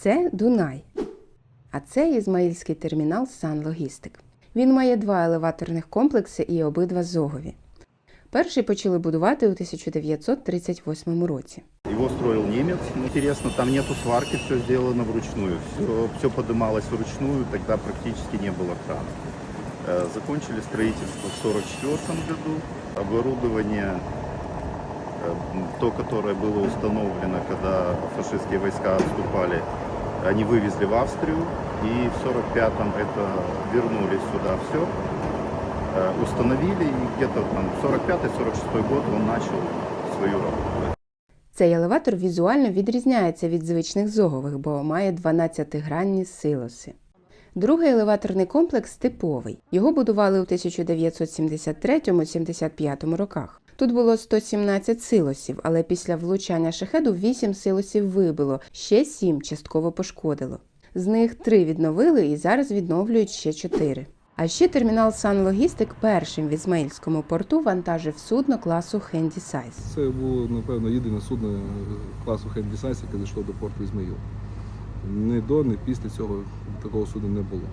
Це Дунай. А це Ізмаїльський термінал Сан Логістик. Він має два елеваторних комплекси і обидва зогові. Перший почали будувати у 1938 році. Его строил немец. Интересно, там нету сварки, все сделано вручную. Все, все подымалось вручную, тогда практически не было крана. Э, Закончили строительство в 1944 году. Оборудование, э, то, которое было установлено, когда фашистские войска отступали, они вывезли в Австрию. И в 1945-м это вернули сюда все. Установили, и где-то там 45-46 год он начал свою работу. Цей елеватор візуально відрізняється від звичних зогових, бо має 12-гранні силоси. Другий елеваторний комплекс типовий. Його будували у 1973-75 роках. Тут було 117 силосів, але після влучання шахеду 8 силосів вибило, ще 7 частково пошкодило. З них 3 відновили і зараз відновлюють ще 4. А ще термінал Сан Логістик першим в Ізмаїльському порту вантажив судно класу Хенді Сайз. Це було, напевно, єдине судно е, класу Хендісайс, яке зайшло до порту Ізмаїл. Ні до, ні після цього такого судна не було.